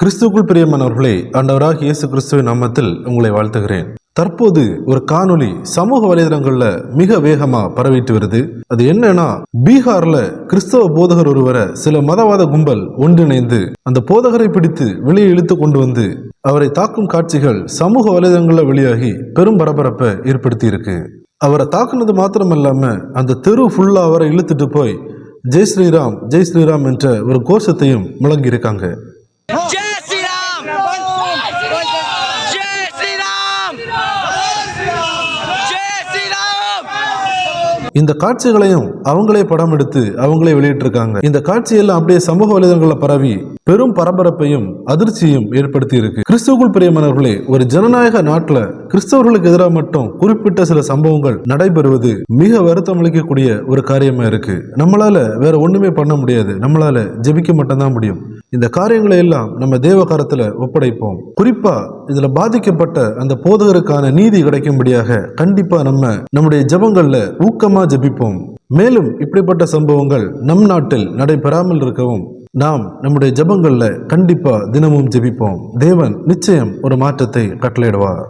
கிறிஸ்துக்குள் பிரியமானவர்களே ஆண்டவராக இயேசு கிறிஸ்துவின் நாமத்தில் உங்களை வாழ்த்துகிறேன். தற்போது ஒரு காணொளி சமூக வலைதளங்கள்ல மிக வேகமா பரவிட்டு வருது. அது என்னன்னா பீகார்ல கிறிஸ்தவ போதகர் ஒருவரை சில மதவாத கும்பல் ஒன்றிணைந்து அந்த போதகரை பிடித்து வெளியே இழுத்து கொண்டு வந்து அவரை தாக்கும் காட்சிகள் சமூக வலைதளங்கள்ல வெளியாகி பெரும் பரபரப்பை ஏற்படுத்தி இருக்கு அவரை தாக்குனது மாத்திரமல்லாம அந்த தெரு ஃபுல்லா அவரை இழுத்துட்டு போய் ஜெய் ஸ்ரீராம் ஜெய் ஸ்ரீராம் என்ற ஒரு கோஷத்தையும் முழங்கியிருக்காங்க. இந்த காட்சிகளையும் அவங்களே படம் எடுத்து அவங்களே வெளியிட்டிருக்காங்க. இந்த காட்சியெல்லாம் அப்படியே சமூக வலைதளங்களில் பரவி பெரும் பரபரப்பையும் அதிர்ச்சியும் ஏற்படுத்தி இருக்கு கிறிஸ்துவுக்குள் பிரியமானவர்களே ஒரு ஜனநாயக நாட்டில் கிறிஸ்தவர்களுக்கு எதிராக மட்டும் குறிப்பிட்ட சில சம்பவங்கள் நடைபெறுவது மிக வருத்தம் அளிக்கக்கூடிய ஒரு காரியமா இருக்கு. நம்மளால வேற ஒண்ணுமே பண்ண முடியாது. நம்மளால ஜெபிக்க மட்டும்தான் முடியும். இந்த காரியங்களை எல்லாம் நம்ம தேவகாரத்தில் ஒப்படைப்போம். குறிப்பா இதுல பாதிக்கப்பட்ட அந்த போதகருக்கான நீதி கிடைக்கும்படியாக கண்டிப்பா நம்ம நம்முடைய ஜெபங்கள்ல ஊக்கமா ஜெபிப்போம். மேலும் இப்படிப்பட்ட சம்பவங்கள் நம் நாட்டில் நடைபெறாமல் இருக்கவும் நாம் நம்முடைய ஜெபங்கள்ல கண்டிப்பா தினமும் ஜெபிப்போம். தேவன் நிச்சயம் ஒரு மாற்றத்தை கட்டளையிடுவார்.